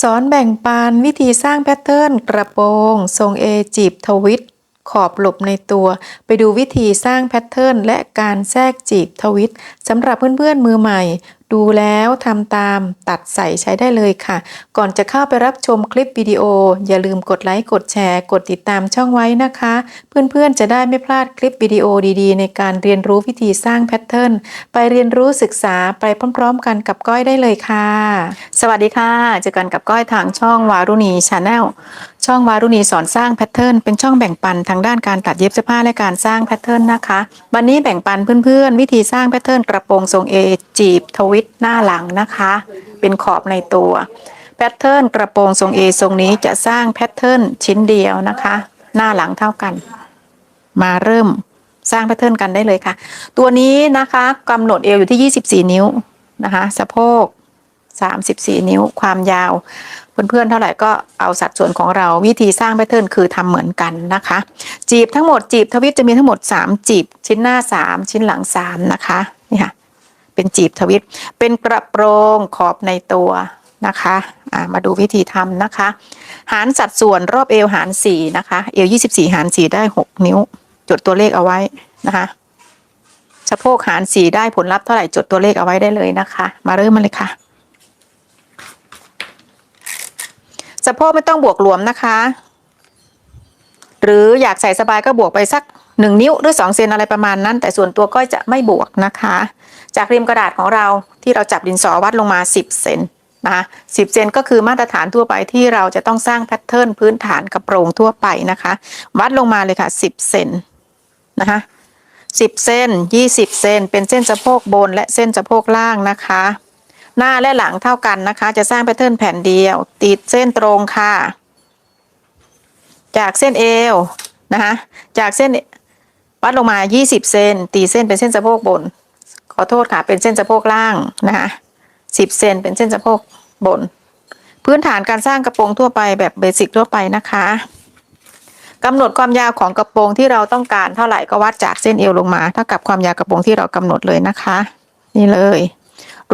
สอนแบ่งปันวิธีสร้างแพทเทิร์นกระโปรง ทรงเอจีบทวิต ขอบหลบในตัว ไปดูวิธีสร้างแพทเทิร์นและการแทรกจีบทวิตสำหรับเพื่อนๆมือใหม่ ดูแล้วทำตามตัดใส่ใช้ได้เลยค่ะ ก่อนจะเข้าไปรับชมคลิปวิดีโอ อย่าลืมกดไลค์กดแชร์ กดติดตามช่องไว้นะคะ เพื่อนๆจะได้ไม่พลาดคลิปวิดีโอดีๆ ในการเรียนรู้วิธีสร้างแพทเทิร์นไปเรียนรู้ศึกษาไปพร้อมๆ กันกับก้อยได้เลยค่ะ สวัสดีค่ะเจอกันกับก้อยทางช่องวารุณีชาแนล ช่องวารุณีสอนสร้างแพทเทิร์นเป็นช่องแบ่งปันทางด้านการตัดเย็บเสื้อผ้าและการสร้างแพทเทิร์นนะคะ วันนี้แบ่งปันเพื่อนๆ วิธีสร้างแพทเทิร์นกระโปรงทรงเอจีบทวิตหน้าหลังนะคะ เป็นขอบในตัวแพทเทิร์นกระโปรงทรงเอทรงนี้จะสร้างแพทเทิร์นชิ้นเดียวนะคะ หน้าหลังเท่ากัน มาเริ่มสร้างแพทเทิร์นกันได้เลยค่ะ ตัวนี้นะคะกำหนดเอวอยู่ที่ 24 นิ้วนะคะ สะโพก 34 นิ้ว ความยาว เพื่อนๆเท่าไหร่ก็เอาสัดส่วนของเราวิธีสร้างแพทเทิร์นคือทำเหมือนกันนะคะ จีบทั้งหมดจีบทวิตจะมีทั้งหมด 3 จีบ ชิ้นหน้า 3 ชิ้นหลัง 3 นะคะนี่ค่ะเป็นจีบทวิตเป็นกระโปรงขอบในตัวนะคะะมาดูวิธีทำนะคะ หารสัดส่วนรอบเอวหาร4นะคะ เอว 24 หาร 4 ได้ 6 นิ้ว จดตัวเลขเอาไว้นะคะสะโพกหาร4ได้ผลลัพธ์เท่าไหร่จดตัวเลขเอาไว้ได้เลยนะคะ มาเริ่มมาเลยค่ะ สะโพกไม่ต้องบวกหลวมนะคะ หรืออยากใส่สบายก็บวกไปสักหนึ่งนิ้วหรือสองเซนอะไรประมาณนั้น แต่ส่วนตัวก็จะไม่บวกนะคะ จากริมกระดาษของเราที่เราจับดินสอวัดลงมา 10 เซนนะคะ10เซนก็คือมาตรฐานทั่วไปที่เราจะต้องสร้างแพทเทิร์นพื้นฐานกระโปรงทั่วไปนะคะ วัดลงมาเลยค่ะ 10 เซนนะคะ10เซน20เซนเป็นเส้นสะโพกบนและเส้นสะโพกล่างนะคะ หน้าและหลังเท่ากันนะคะ จะสร้างแพทเทิร์นแผ่นเดียว ติดเส้นตรงค่ะ จากเส้นเอวนะคะ จากเส้นวัดลงมา 20 เซนตีเส้นเป็นเส้นสะโพกบน ขอโทษค่ะ เป็นเส้นสะโพกล่างนะคะ10 เซนเป็นเส้นสะโพกบน พื้นฐานการสร้างกระโปรงทั่วไปแบบเบสิกทั่วไปนะคะกำหนดความยาวของกระโปรงที่เราต้องการเท่าไหร่ก็วัดจากเส้นเอวลงมา เท่ากับความยาวกระโปรงที่เรากำหนดเลยนะคะ นี่เลย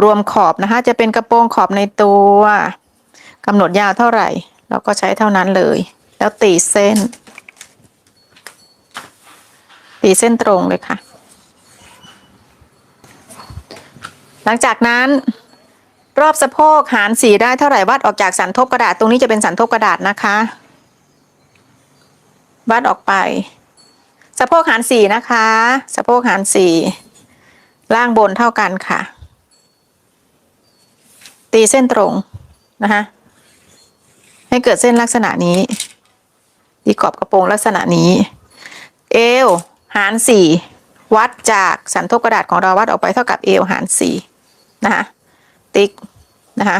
รวมขอบนะคะ จะเป็นกระโปรงขอบในตัวกำหนดยาวเท่าไหร่ เราก็ใช้เท่านั้นเลย แล้วตีเส้น ตีเส้นตรงเลยค่ะ หลังจากนั้นรอบสะโพกหารสี่ได้เท่าไหร่วัดออกจากสันทบกระดาษตรงนี้จะเป็นสันทบกระดาษนะคะ วัดออกไป สะโพกหารสี่นะคะ สะโพกหารสี่ล่างบนเท่ากันค่ะ ตีเส้นตรงนะคะให้เกิดเส้นลักษณะนี้ตีขอบกระโปรงลักษณะนี้ เอวหารสี่วัดจากสันทบกระดาษของเราวัดออกไปเท่ากับเอวหารสี่นะคะติ๊กนะคะ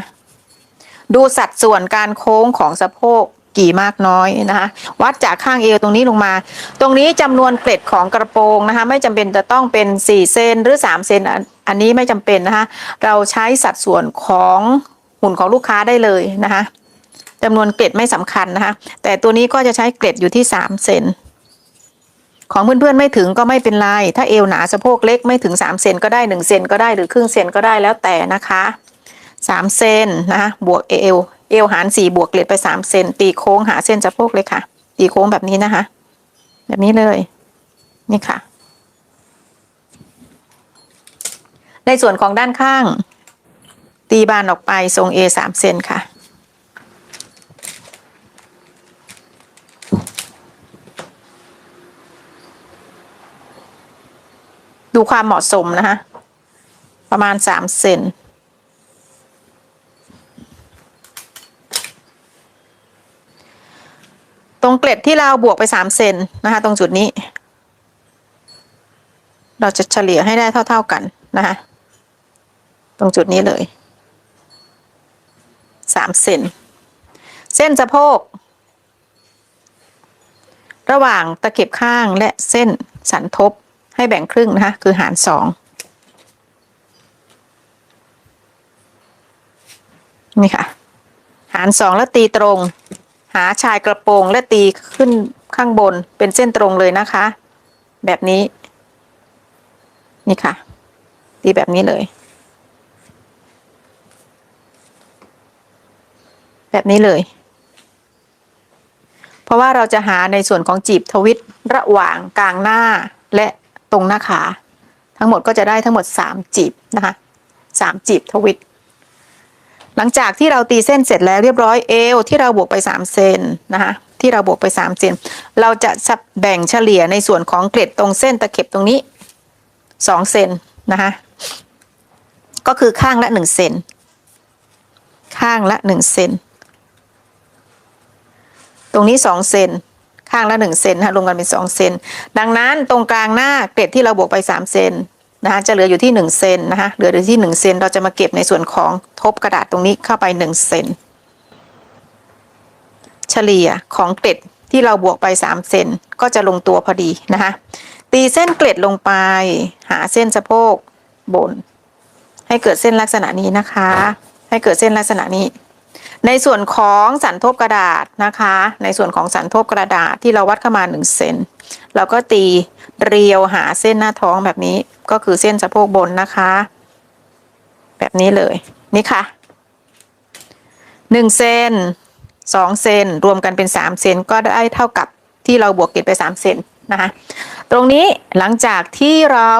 ดูสัดส่วนการโค้งของสะโพก กี่มากน้อยนะคะ วัดจากข้างเอวตรงนี้ลงมา ตรงนี้จำนวนเกล็ดของกระโปรงนะคะ ไม่จำเป็นจะต้องเป็น 4 เซนหรือ 3 เซนอันนี้ไม่จำเป็นนะคะ เราใช้สัดส่วนของหุ่นของลูกค้าได้เลยนะคะจำนวนเกล็ดไม่สำคัญนะคะ แต่ตัวนี้ก็จะใช้เกล็ดอยู่ที่ 3 เซนของเพื่อนๆไม่ถึงก็ไม่เป็นไร ถ้าเอวหนาสะโพกเล็กไม่ถึง 3 เซนก็ได้ 1 เซนก็ได้หรือครึ่งเซนก็ได้แล้วแต่นะคะ 3 เซนนะคะบวกเอว เอวหาร4บวกเกล็ดไป3เซนตีโค้งหาเส้นสะโพกเลยค่ะ ตีโค้งแบบนี้นะคะ แบบนี้เลย นี่ค่ะ ในส่วนของด้านข้าง ตีบานออกไปทรง A 3เซนค่ะดูความเหมาะสมนะคะ ประมาณ3เซน ตรงเกล็ดที่เราบวกไป3เซนนะคะ ตรงจุดนี้ เราจะเฉลี่ยให้ได้เท่า ๆกันนะคะตรงจุดนี้เลย3เซนเส้นสะโพก ระหว่างตะเข็บข้างและเส้นสันทบให้แบ่งครึ่งนะคะคือหารสองนี่ค่ะ หารสองแล้วตีตรง หาชายกระโปรงและตีขึ้นข้างบนเป็นเส้นตรงเลยนะคะ แบบนี้ นี่ค่ะ ตีแบบนี้เลย แบบนี้เลย เพราะว่าเราจะหาในส่วนของจีบทวิตระหว่างกลางหน้าและตรงหน้าขา ทั้งหมดก็จะได้ทั้งหมด 3 จีบนะคะ 3 จีบทวิต หลังจากที่เราตีเส้นเสร็จแล้วเรียบร้อยเอวที่เราบวกไป 3 เซนนะคะที่เราบวกไป 3 เซนเราจะแบ่งเฉลี่ยในส่วนของเกล็ดตรงเส้นตะเข็บตรงนี้ 2 เซนนะคะก็คือข้างละ 1 เซนข้างละ 1 เซนตรงนี้ 2 เซนข้างละ 1 เซนนะคะรวมกันเป็น 2 เซนดังนั้นตรงกลางหน้าเกล็ดที่เราบวกไป 3 เซน นะคะจะเหลืออยู่ที่1เซนนะคะเหลืออยู่ที่1เซนเราจะมาเก็บในส่วนของทบกระดาษตรงนี้เข้าไป1เซนเฉลี่ยของเกล็ดที่เราบวกไป3เซนก็จะลงตัวพอดีนะคะตีเส้นเกล็ดลงไปหาเส้นสะโพกบน ให้เกิดเส้นลักษณะนี้นะคะ ให้เกิดเส้นลักษณะนี้ ในส่วนของสันทบกระดาษนะคะ ในส่วนของสันทบกระดาษที่เราวัดเข้ามา1เซนเราก็ตีเรียวหาเส้นหน้าท้องแบบนี้ ก็คือเส้นสะโพกบนนะคะ แบบนี้เลยนี่ค่ะ1เซน2เซนรวมกันเป็น3เซนก็ได้เท่ากับที่เราบวกเกณฑ์ไป3เซนนะคะตรงนี้หลังจากที่เรา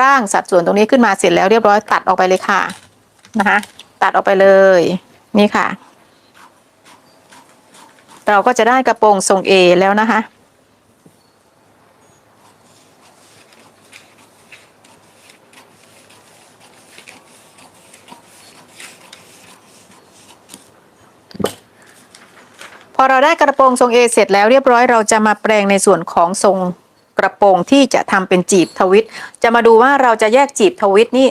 ร่างสัดส่วนตรงนี้ขึ้นมาเสร็จแล้วเรียบร้อยตัดออกไปเลยค่ะนะคะตัดออกไปเลยนี่ค่ะ เราก็จะได้กระโปรงทรงเอแล้วนะคะ พอเราได้กระโปรงทรงเอเสร็จแล้วเรียบร้อยเราจะมาแปลงในส่วนของทรงกระโปรงที่จะทำเป็นจีบทวิต จะมาดูว่าเราจะแยกจีบทวิตนี่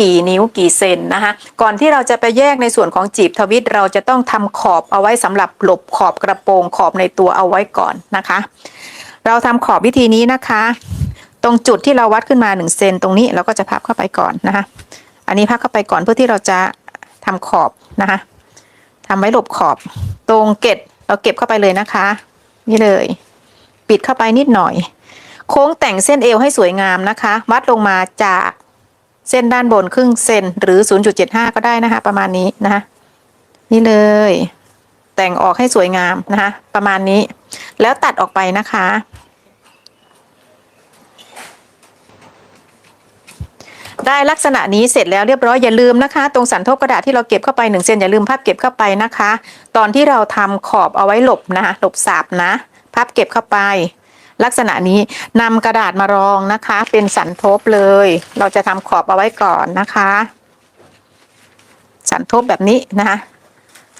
กี่นิ้วกี่เซนนะคะ ก่อนที่เราจะไปแยกในส่วนของจีบทวิต เราจะต้องทำขอบเอาไว้สำหรับหลบขอบกระโปรงขอบในตัวเอาไว้ก่อนนะคะ เราทำขอบวิธีนี้นะคะ ตรงจุดที่เราวัดขึ้นมา1เซนตรงนี้เราก็จะพับเข้าไปก่อนนะคะ อันนี้พับเข้าไปก่อนเพื่อที่เราจะทำขอบนะคะทำไว้หลบขอบ ตรงเกต เราเก็บเข้าไปเลยนะคะ นี่เลย ปิดเข้าไปนิดหน่อย โค้งแต่งเส้นเอวให้สวยงามนะคะ วัดลงมาจากเส้นด้านบนครึ่งเซนหรือ 0.75 ก็ได้นะคะ ประมาณนี้นะคะนี่เลย แต่งออกให้สวยงามนะคะ ประมาณนี้ แล้วตัดออกไปนะคะ ได้ลักษณะนี้เสร็จแล้วเรียบร้อยอย่าลืมนะคะ ตรงสันทบกระดาษที่เราเก็บเข้าไปหนึ่งเซนอย่าลืมพับเก็บเข้าไปนะคะ ตอนที่เราทำขอบเอาไว้หลบนะคะหลบสาบนะ พับเก็บเข้าไป ลักษณะนี้นำกระดาษมารองนะคะ เป็นสันทบเลย เราจะทำขอบเอาไว้ก่อนนะคะ สันทบแบบนี้นะคะ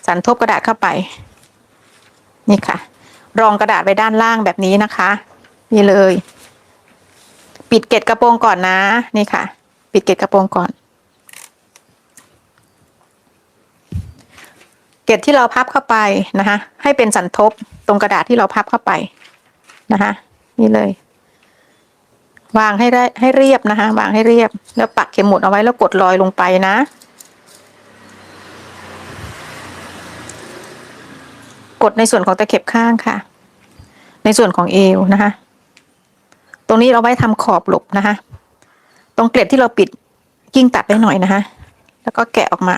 สันทบกระดาษเข้าไป นี่ค่ะ รองกระดาษไว้ด้านล่างแบบนี้นะคะ นี่เลย ปิดเกล็ดกระโปรงก่อนนะ นี่ค่ะ ปิดเกล็ดกระโปรงก่อน เกล็ดที่เราพับเข้าไปนะคะให้เป็นสันทบตรงกระดาษที่เราพับเข้าไปนะคะนี่เลย วางให้ได้ให้เรียบนะคะ วางให้เรียบ แล้วปักเข็มหมุดเอาไว้แล้วกดรอยลงไปนะ กดในส่วนของตะเข็บข้างค่ะ ในส่วนของเอวนะคะ ตรงนี้เราไว้ทำขอบหลบนะคะ ตรงเกล็ดที่เราปิดกิ้งตัดได้หน่อยนะคะ แล้วก็แกะออกมา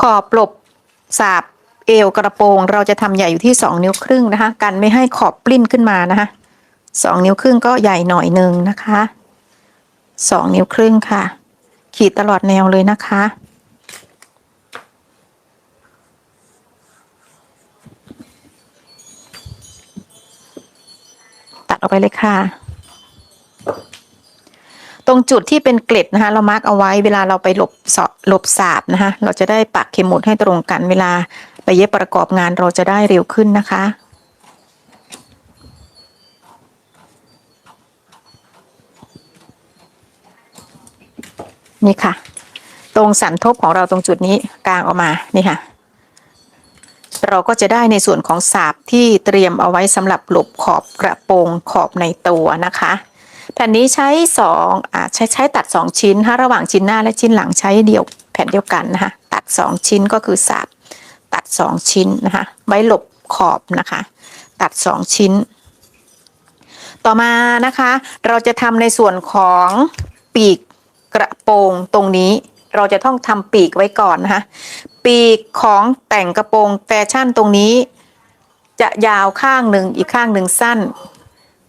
ขอบหลบสาบเอวกระโปรง เราจะทำใหญ่อยู่ที่2นิ้วครึ่งนะคะ กันไม่ให้ขอบปลิ้นขึ้นมานะคะสองนิ้วครึ่งก็ใหญ่หน่อยหนึ่งนะคะสองนิ้วครึ่งค่ะ ขีดตลอดแนวเลยนะคะ ตัดออกไปเลยค่ะ ตรงจุดที่เป็นเกล็ดนะคะ เรามาร์กเอาไว้เวลาเราไปหลบสาะหลบสาบนะคะ เราจะได้ปักเข็มหมุดให้ตรงกันเวลาไปเย็บประกอบงานเราจะได้เร็วขึ้นนะคะ นี่ค่ะ ตรงสันทบของเราตรงจุดนี้กลางออกมานี่ค่ะ เราก็จะได้ในส่วนของสาบที่เตรียมเอาไว้สำหรับหลบขอบกระโปรงขอบในตัวนะคะแผ่นนี้ใช้สองอ่าใช้ใช้ตัดสองชิ้นถ้าระหว่างชิ้นหน้าและชิ้นหลังใช้เดียวแผ่นเดียวกันนะคะตัดสองชิ้นก็คือสาบตัดสองชิ้นนะคะไว้หลบขอบนะคะ ตัดสองชิ้น ต่อมานะคะ เราจะทำในส่วนของปีก กระโปรงตรงนี้เราจะต้องทำปีกไว้ก่อนนะคะ ปีกของแต่งกระโปรงแฟชั่นตรงนี้ จะยาวข้างหนึ่งอีกข้างหนึ่งสั้น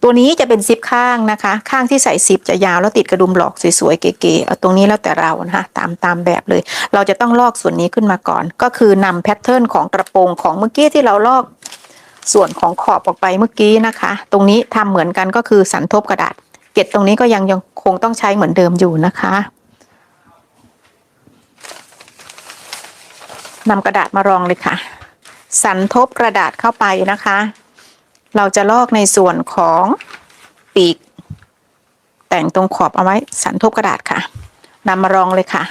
ตัวนี้จะเป็นซิปข้างนะคะ ข้างที่ใส่ซิปจะยาวแล้วติดกระดุมหลอกสวยๆเก๋ๆเอาตรงนี้แล้วแต่เรานะคะตามตามแบบเลย เราจะต้องลอกส่วนนี้ขึ้นมาก่อน ก็คือนำแพทเทิร์นของกระโปรงของเมื่อกี้ที่เราลอกส่วนของขอบออกไปเมื่อกี้นะคะ ตรงนี้ทำเหมือนกันก็คือสันทบกระดาษ เกล็ดตรงนี้ก็ยังยังคงต้องใช้เหมือนเดิมอยู่นะคะนำกระดาษมารองเลยค่ะ สันทบกระดาษเข้าไปนะคะ เราจะลอกในส่วนของปีก แต่งตรงขอบเอาไว้สันทบกระดาษค่ะนำมารองเลยค่ะ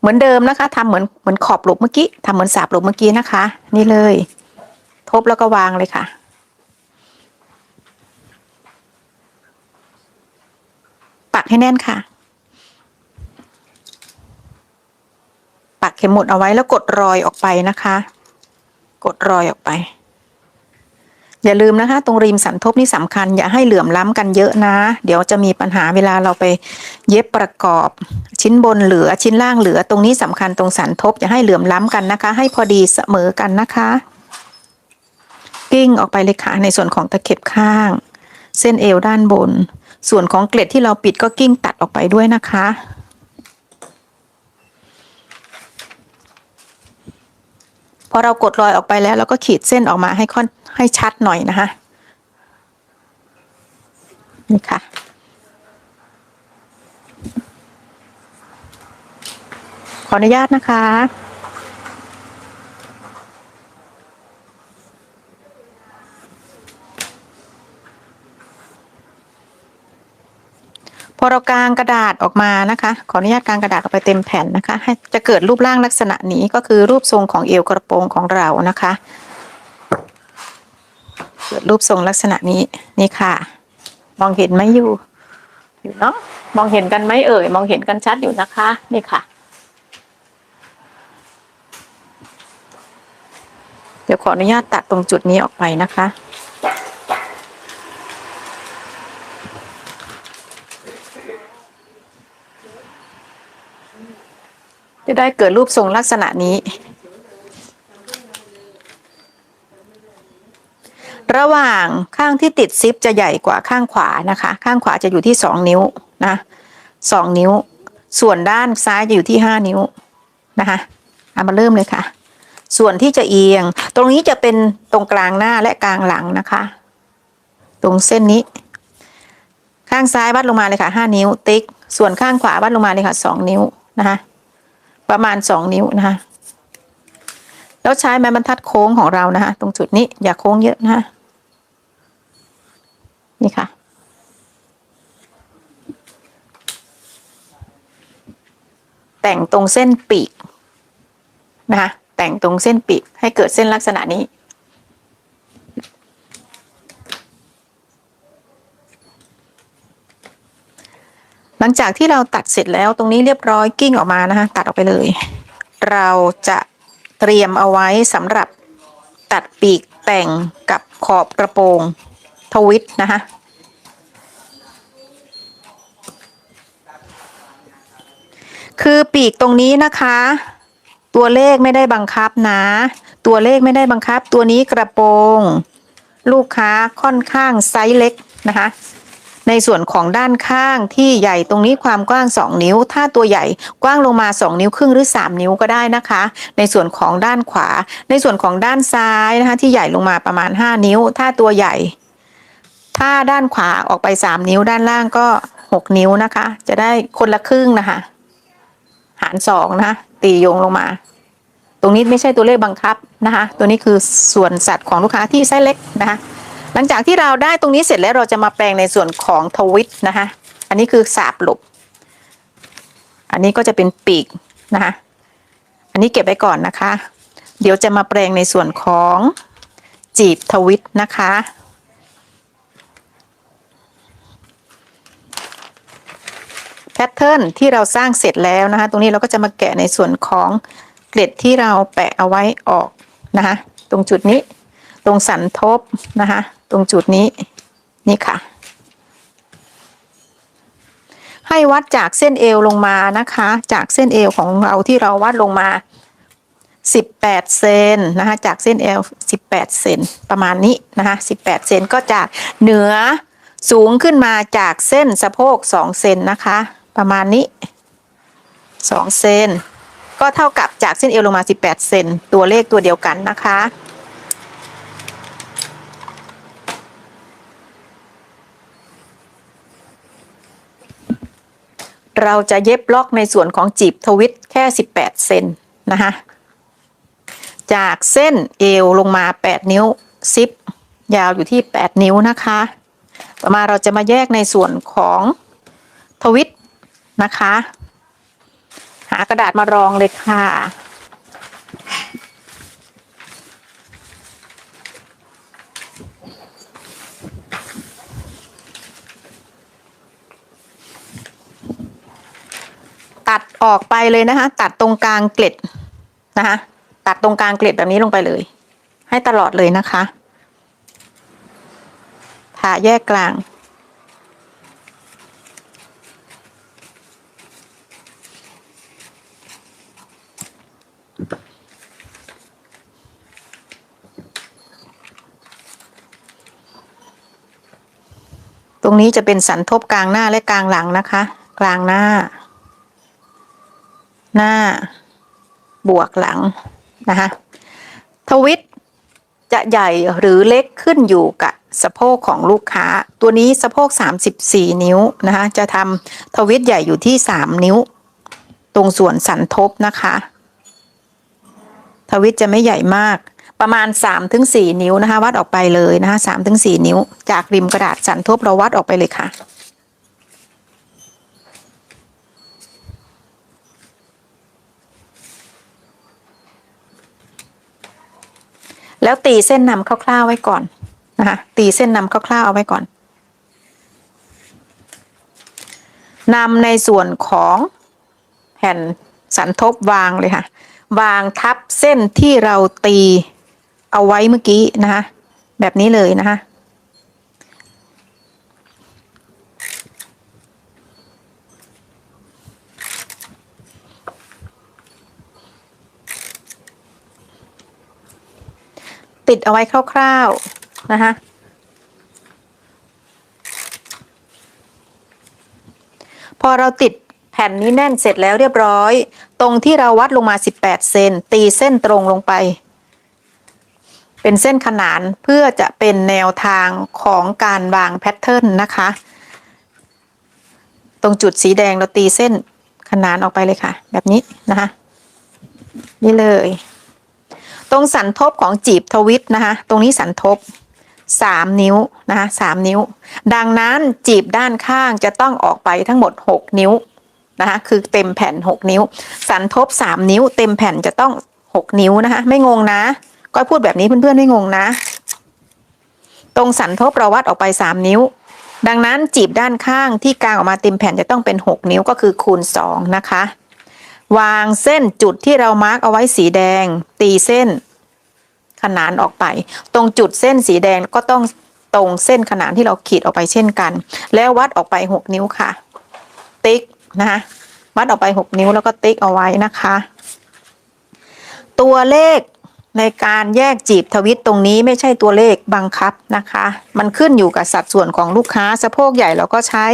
เหมือนเดิมนะคะทำเหมือนเหมือนขอบหลบเมื่อกี้ทำเหมือนสาบหลบเมื่อกี้นะคะ นี่เลย ทบแล้วก็วางเลยค่ะ กให้แน่นค่ะ ปักเข็มหมุดเอาไว้แล้วกดรอยออกไปนะคะ กดรอยออกไป อย่าลืมนะคะ ตรงริมสันทบนี่สำคัญ อย่าให้เหลื่อมล้ำกันเยอะนะ เดี๋ยวจะมีปัญหาเวลาเราไปเย็บประกอบ ชิ้นบนเหลือชิ้นล่างเหลือตรงนี้สำคัญตรงสันทบอย่าให้เหลื่อมล้ำกันนะคะ ให้พอดีเสมอกันนะคะกิ้งออกไปเลยค่ะในส่วนของตะเข็บข้าง เส้นเอวด้านบน ส่วนของเกล็ดที่เราปิดก็กิ้งตัดออกไปด้วยนะคะ พอเรากดรอยออกไปแล้วเราก็ขีดเส้นออกมาให้ค่อนให้ชัดหน่อยนะคะนี่ค่ะขออนุญาตนะคะ อเรากางกระดาษออกมานะคะ ขออนุญาตกางกระดาษออกไปเต็มแผ่นนะคะให้จะเกิดรูปร่างลักษณะนี้ก็คือรูปทรงของเอวกระโปรงของเรานะคะเกิดรูปทรงลักษณะนี้นี่ค่ะ มองเห็นไหมอยู่ อยู่เนาะมองเห็นกันไหมเอ่ย มองเห็นกันชัดอยู่นะคะ นี่ค่ะ เดี๋ยวขออนุญาตตัดตรงจุดนี้ออกไปนะคะ จะได้เกิดรูปทรงลักษณะนี้ ระหว่างข้างที่ติดซิปจะใหญ่กว่าข้างขวานะคะ ข้างขวาจะอยู่ที่สองนิ้วนะสองนิ้ว ส่วนด้านซ้ายจะอยู่ที่ห้านิ้วนะคะเอามาเริ่มเลยค่ะ ส่วนที่จะเอียง ตรงนี้จะเป็นตรงกลางหน้าและกลางหลังนะคะ ตรงเส้นนี้ ข้างซ้ายวัดลงมาเลยค่ะห้านิ้ว ติ๊ก ส่วนข้างขวาวัดลงมาเลยค่ะสองนิ้วนะคะ ประมาณสองนิ้วนะคะแล้วใช้ไม้บรรทัดโค้งของเรานะคะตรงจุดนี้อย่าโค้งเยอะนะคะนี่ค่ะ แต่งตรงเส้นปีกนะคะแต่งตรงเส้นปีกให้เกิดเส้นลักษณะนี้ ลังจากที่เราตัดเสร็จแล้วตรงนี้เรียบร้อยกิ้งออกมานะคะตัดออกไปเลย เราจะเตรียมเอาไว้สำหรับตัดปีกแต่งกับขอบกระโปรงทวิตนะคะคือปีกตรงนี้นะคะ ตัวเลขไม่ได้บังคับนะ ตัวเลขไม่ได้บังคับ ตัวนี้กระโปรง ลูกค้าค่อนข้างไซส์เล็กนะคะ ในส่วนของด้านข้างที่ใหญ่ตรงนี้ความกว้าง 2 นิ้ว ถ้าตัวใหญ่กว้างลงมา 2 นิ้วครึ่งหรือ 3 นิ้วก็ได้นะคะ ในส่วนของด้านขวา ในส่วนของด้านซ้ายนะคะที่ใหญ่ลงมาประมาณ 5 นิ้ว ถ้าตัวใหญ่ ถ้าด้านขวาออกไป 3 นิ้วด้านล่างก็ 6 นิ้วนะคะ จะได้คนละครึ่งนะคะ หารสองนะคะตีโยงลงมา ตรงนี้ไม่ใช่ตัวเลขบังคับนะคะ ตัวนี้คือส่วนสัตว์ของลูกค้าที่ไซส์เล็กนะคะ หลังจากที่เราได้ตรงนี้เสร็จแล้วเราจะมาแปลงในส่วนของทวิตนะคะอันนี้คือสาบหลบ อันนี้ก็จะเป็นปีกนะคะอันนี้เก็บไว้ก่อนนะคะ เดี๋ยวจะมาแปลงในส่วนของจีบทวิตนะคะแพทเทิร์นที่เราสร้างเสร็จแล้วนะคะ ตรงนี้เราก็จะมาแกะในส่วนของเกล็ดที่เราแปะเอาไว้ออกนะคะ ตรงจุดนี้ ตรงสันทบนะคะ ตรงจุดนี้นี่ค่ะ ให้วัดจากเส้นเอวลงมานะคะ จากเส้นเอวของเราที่เราวัดลงมา18เซนนะคะจากเส้นเอว18เซนประมาณนี้นะคะ18เซนก็จากเหนือสูงขึ้นมาจากเส้นสะโพก2เซนนะคะ ประมาณนี้2เซนก็เท่ากับจากเส้นเอวลงมา18เซนตัวเลขตัวเดียวกันนะคะ เราจะเย็บล็อกในส่วนของจีบทวิตแค่ 18 เซนนะคะจากเส้นเอวลงมา 8 นิ้วซิปยาวอยู่ที่ 8 นิ้วนะคะ ต่อมาเราจะมาแยกในส่วนของทวิตนะคะ หากระดาษมารองเลยค่ะ ตัดออกไปเลยนะคะ ตัดตรงกลางเกล็ดนะคะ ตัดตรงกลางเกล็ดแบบนี้ลงไปเลย ให้ตลอดเลยนะคะผ่าแยกกลาง ตรงนี้จะเป็นสันทบกลางหน้าและกลางหลังนะคะ กลางหน้า หน้า บวกหลังนะคะทวิตจะใหญ่หรือเล็กขึ้นอยู่กับสะโพกของลูกค้า ตัวนี้สะโพก 34 นิ้วนะคะจะทำทวิตใหญ่อยู่ที่ 3 นิ้ว ตรงส่วนสันทบนะคะ ทวิตจะไม่ใหญ่มากประมาณ 3-4 นิ้วนะคะ วัดออกไปเลยนะคะ3-4 นิ้ว จากริมกระดาษสันทบเราวัดออกไปเลยค่ะ แล้วตีเส้นนำคร่าวๆไว้ก่อนนะคะตีเส้นนำคร่าวๆเอาไว้ก่อนนำในส่วนของแผ่นสันทบวางเลยค่ะ วางทับเส้นที่เราตีเอาไว้เมื่อกี้นะคะแบบนี้เลยนะคะ ติดเอาไว้คร่าวๆนะคะพอเราติดแผ่นนี้แน่นเสร็จแล้วเรียบร้อย ตรงที่เราวัดลงมา 18 เซนตีเส้นตรงลงไป เป็นเส้นขนานเพื่อจะเป็นแนวทางของการวางแพทเทิร์นนะคะ ตรงจุดสีแดงเราตีเส้นขนานออกไปเลยค่ะ แบบนี้นะคะ นี่เลย ตรงสันทบของจีบทวิตนะคะ ตรงนี้สันทบสามนิ้วนะคะสามนิ้ว ดังนั้นจีบด้านข้างจะต้องออกไปทั้งหมดหกนิ้วนะคะคือเต็มแผ่นหกนิ้ว สันทบสามนิ้ว เต็มแผ่นจะต้องหกนิ้วนะคะ ไม่งงนะ ก็พูดแบบนี้เพื่อนๆไม่งงนะ ตรงสันทบเราวัดออกไปสามนิ้ว ดังนั้นจีบด้านข้างที่กลางออกมาเต็มแผ่นจะต้องเป็นหกนิ้วก็คือคูณสองนะคะ วางเส้นจุดที่เรามาร์กเอาไว้สีแดง ตีเส้น ขนานออกไป ตรงจุดเส้นสีแดงก็ต้องตรงเส้นขนานที่เราขีดออกไปเช่นกัน แล้ววัดออกไปหกนิ้วค่ะ ติ๊กนะคะวัดออกไปหกนิ้วแล้วก็ติ๊กเอาไว้นะคะ ตัวเลขในการแยกจีบทวิตตรงนี้ไม่ใช่ตัวเลขบังคับนะคะ มันขึ้นอยู่กับสัดส่วนของลูกค้าสะโพกใหญ่เราก็ใช้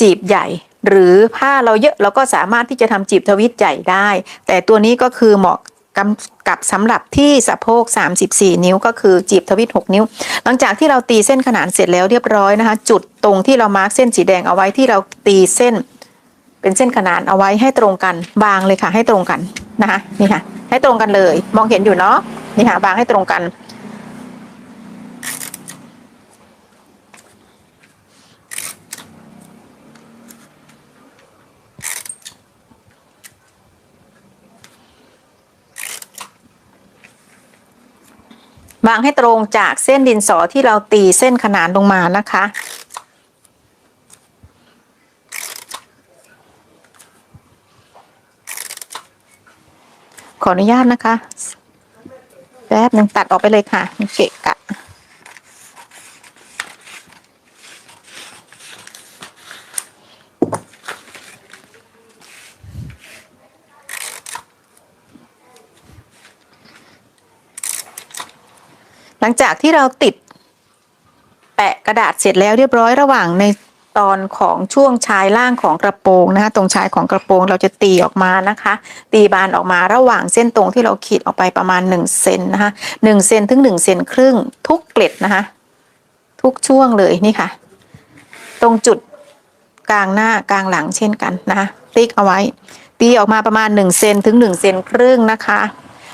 จีบใหญ่ หรือผ้าเราเยอะเราก็สามารถที่จะทำจีบทวิตใหญ่ได้ แต่ตัวนี้ก็คือเหมาะกำกับสำหรับที่สะโพก 34 นิ้วก็คือจีบทวิต 6 นิ้ว หลังจากที่เราตีเส้นขนานเสร็จแล้วเรียบร้อยนะคะ จุดตรงที่เรามาร์กเส้นสีแดงเอาไว้ที่เราตีเส้น เป็นเส้นขนานเอาไว้ให้ตรงกันบางเลยค่ะ ให้ตรงกันนะคะนี่ค่ะ ให้ตรงกันเลย มองเห็นอยู่เนาะนี่ค่ะบางให้ตรงกัน วางให้ตรงจากเส้นดินสอที่เราตีเส้นขนานลงมานะคะ ขออนุญาตนะคะ แป๊บหนึ่งตัดออกไปเลยค่ะโอเกะกะ หลัง จากที่เราติด แปะกระดาษเสร็จแล้วเรียบร้อยระหว่างในตอนของช่วงชายล่างของกระโปรงนะคะตรงชายของกระโปรงเราจะตีออกมานะคะ ตีบานออกมาระหว่างเส้นตรงที่เราขีดออกไปประมาณ1เซนนะคะ1เซนถึง1เซนครึ่งทุกเกล็ดนะคะ ทุกช่วงเลยนี่ค่ะ ตรงจุดกลางหน้ากลางหลังเช่นกันนะคะติ๊กเอาไว้ ตีออกมาประมาณ1เซนถึง1เซนครึ่งนะคะ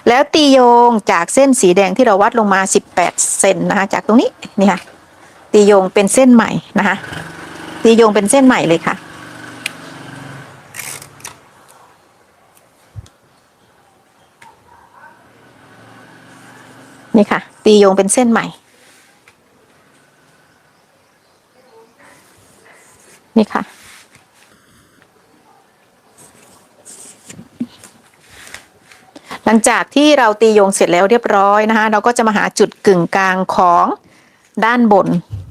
แล้วตีโยงจากเส้นสีแดงที่เราวัดลงมา 18 เซนนะคะจากตรงนี้นี่ค่ะตีโยงเป็นเส้นใหม่นะคะตีโยงเป็นเส้นใหม่เลยค่ะ นี่ค่ะ ตีโยงเป็นเส้นใหม่ นี่ค่ะ หลังจากที่เราตีโยงเสร็จแล้วเรียบร้อยนะคะ เราก็จะมาหาจุดกึ่งกลางของด้านบน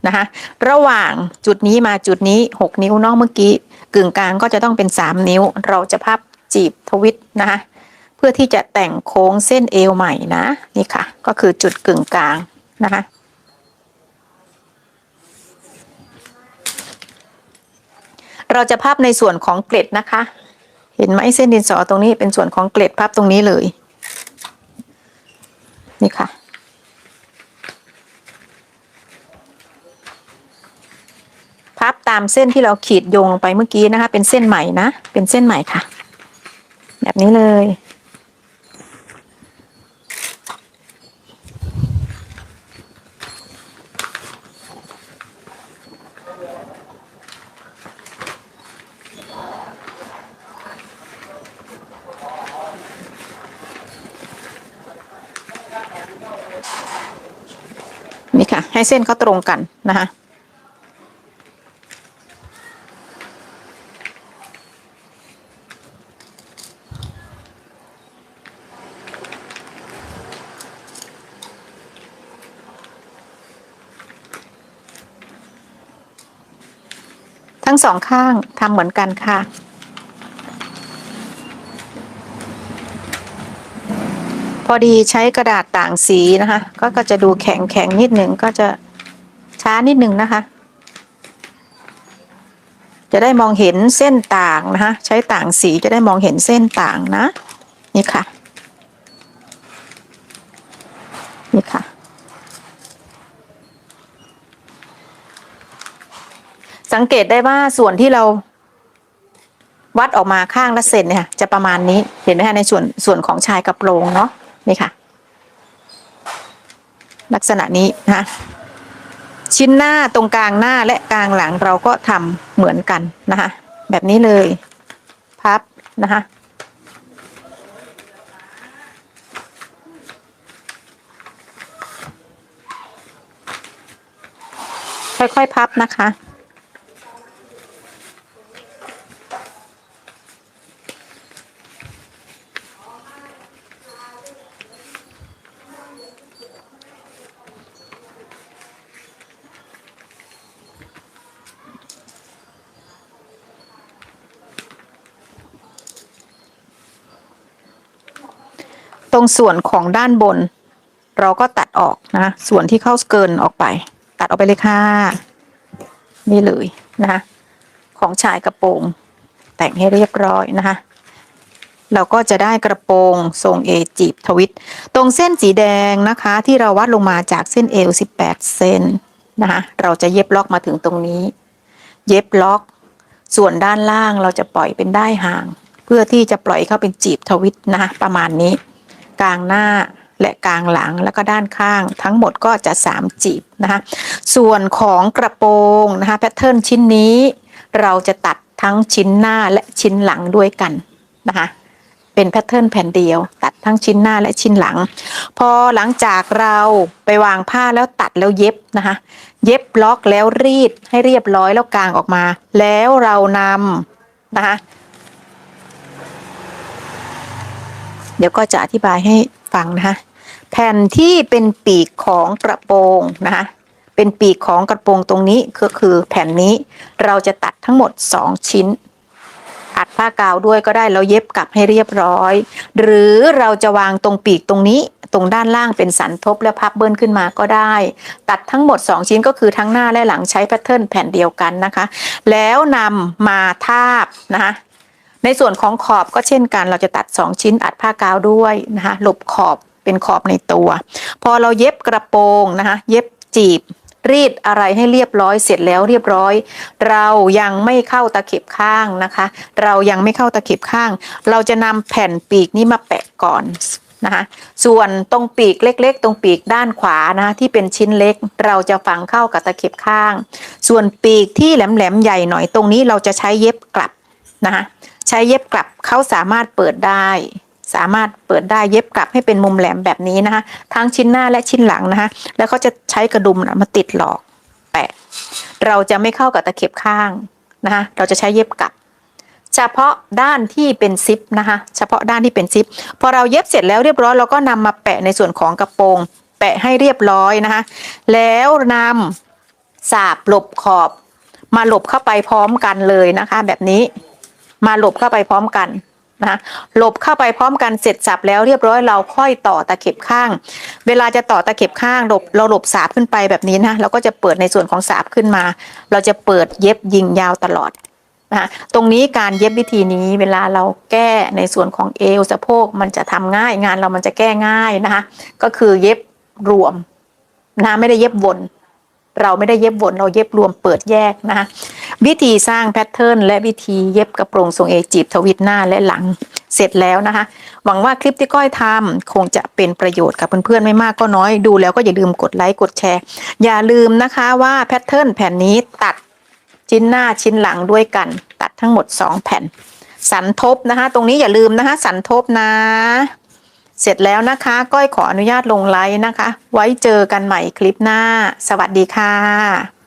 นะคะ ระหว่างจุดนี้มาจุดนี้ 6 นิ้วนอกเมื่อกี้กึ่งกลางก็จะต้องเป็น 3 นิ้ว เราจะพับจีบทวิตนะคะ เพื่อที่จะแต่งโค้งเส้นเอวใหม่นะนี่ค่ะ ก็คือจุดกึ่งกลางนะคะเราจะพับในส่วนของเกล็ดนะคะ เห็นไหมเส้นดินสอตรงนี้เป็นส่วนของเกล็ดพับตรงนี้เลย นี่ค่ะ พับตามเส้นที่เราขีดโยงลงไปเมื่อกี้นะคะ เป็นเส้นใหม่นะ เป็นเส้นใหม่ค่ะ แบบนี้เลย นี่ค่ะ ให้เส้นเขาตรงกันนะคะทั้งสองข้างทำเหมือนกันค่ะ อดีใช้กระดาษต่างสีนะคะ ก็ก็จะดูแข็งแข็งนิดหนึ่งก็จะช้านิดหนึ่งนะคะ จะได้มองเห็นเส้นต่างนะคะใช้ต่างสีจะได้มองเห็นเส้นต่างนะ นี่ค่ะ นี่ค่ะ สังเกตได้ว่าส่วนที่เราวัดออกมาข้างละเซนเนี่ยจะประมาณนี้เห็นไหมคะในส่วนส่วนของชายกระโปรงเนาะ นี่ค่ะ ลักษณะนี้นะชิ้นหน้าตรงกลางหน้าและกลางหลังเราก็ทำเหมือนกันนะคะแบบนี้เลย พับนะคะค่อยๆพับนะคะ ตรงส่วนของด้านบน เราก็ตัดออกนะ ส่วนที่เข้าเกินออกไป ตัดออกไปเลยค่ะ นี่เลยนะคะของชายกระโปรง แต่งให้เรียบร้อยนะคะเราก็จะได้กระโปรงทรงเอจีบทวิต ตรงเส้นสีแดงนะคะ ที่เราวัดลงมาจากเส้นเอว18 เซนนะคะเราจะเย็บล็อกมาถึงตรงนี้ เย็บล็อก ส่วนด้านล่างเราจะปล่อยเป็นได้ห่าง เพื่อที่จะปล่อยเข้าเป็นจีบทวิตนะคะประมาณนี้ กลางหน้าและกลางหลังแล้วก็ด้านข้างทั้งหมดก็จะ 3 จีบนะคะส่วนของกระโปรงนะคะแพทเทิร์นชิ้นนี้ เราจะตัดทั้งชิ้นหน้าและชิ้นหลังด้วยกันนะคะเป็นแพทเทิร์นแผ่นเดียว ตัดทั้งชิ้นหน้าและชิ้นหลัง พอหลังจากเราไปวางผ้าแล้วตัดแล้วเย็บนะคะเย็บล็อกแล้วรีดให้เรียบร้อยแล้วกางออกมา แล้วเรานำนะคะ เดี๋ยวก็จะอธิบายให้ฟังนะคะแผ่นที่เป็นปีกของกระโปรงนะคะเป็นปีกของกระโปรงตรงนี้ก็คือแผ่นนี้เราจะตัดทั้งหมด 2 ชิ้น อัดผ้ากาวด้วยก็ได้เราเย็บกลับให้เรียบร้อย หรือเราจะวางตรงปีกตรงนี้ตรงด้านล่างเป็นสันทบและพับเบิ้ลขึ้นมาก็ได้ ตัดทั้งหมด 2 ชิ้นก็คือทั้งหน้าและหลังใช้แพทเทิร์นแผ่นเดียวกันนะคะ แล้วนำมาทาบนะคะ ในส่วนของขอบก็เช่นกัน เราจะตัด 2 ชิ้นอัดผ้ากาวด้วยนะคะหลบขอบเป็นขอบในตัว พอเราเย็บกระโปรงนะคะเย็บจีบรีดอะไรให้เรียบร้อยเสร็จแล้วเรียบร้อย เรายังไม่เข้าตะเข็บข้างนะคะ เรายังไม่เข้าตะเข็บข้าง เราจะนำแผ่นปีกนี้มาแปะก่อนนะคะส่วนตรงปีกเล็กๆ ตรงปีกด้านขวานะที่เป็นชิ้นเล็ก เราจะฝังเข้ากับตะเข็บข้าง ส่วนปีกที่แหลมๆใหญ่หน่อยตรงนี้เราจะใช้เย็บกลับนะคะ ใช้เย็บกลับเขาสามารถเปิดได้ สามารถเปิดได้เย็บกลับให้เป็นมุมแหลมแบบนี้นะคะทั้งชิ้นหน้าและชิ้นหลังนะคะ แล้วเขาจะใช้กระดุมนะมาติดหลอกแปะ เราจะไม่เข้ากับตะเข็บข้างนะคะเราจะใช้เย็บกลับ เฉพาะด้านที่เป็นซิปนะคะ เฉพาะด้านที่เป็นซิป พอเราเย็บเสร็จแล้วเรียบร้อยเราก็นำมาแปะในส่วนของกระโปรง แปะให้เรียบร้อยนะคะ แล้วนำสาบหลบขอบ มาหลบเข้าไปพร้อมกันเลยนะคะ แบบนี้ มาหลบเข้าไปพร้อมกันนะหลบเข้าไปพร้อมกันเสร็จสับแล้วเรียบร้อยเราค่อยต่อตะเข็บข้าง เวลาจะต่อตะเข็บข้างหลบเราหลบสาบขึ้นไปแบบนี้นะเราก็จะเปิดในส่วนของสาบขึ้นมา เราจะเปิดเย็บยิงยาวตลอดนะคะตรงนี้การเย็บวิธีนี้เวลาเราแก้ในส่วนของเอวสะโพกมันจะทำง่ายงานเรามันจะแก้ง่ายนะคะก็คือเย็บรวมนะไม่ได้เย็บวน เราไม่ได้เย็บวนเราเย็บรวมเปิดแยกนะคะวิธีสร้างแพทเทิร์นและวิธีเย็บกระโปรงทรงเอจีบทวิตหน้าและหลังเสร็จแล้วนะคะ หวังว่าคลิปที่ก้อยทำคงจะเป็นประโยชน์กับเพื่อนๆไม่มากก็น้อยดูแล้วก็อย่าลืมกดไลค์กดแชร์ อย่าลืมนะคะว่าแพทเทิร์นแผ่นนี้ตัดชิ้นหน้าชิ้นหลังด้วยกัน ตัดทั้งหมด 2 แผ่น สันทบนะคะ ตรงนี้อย่าลืมนะคะ สันทบนะ เสร็จแล้วนะคะ ก้อยขออนุญาตลงไลน์นะคะ ไว้เจอกันใหม่คลิปหน้า สวัสดีค่ะ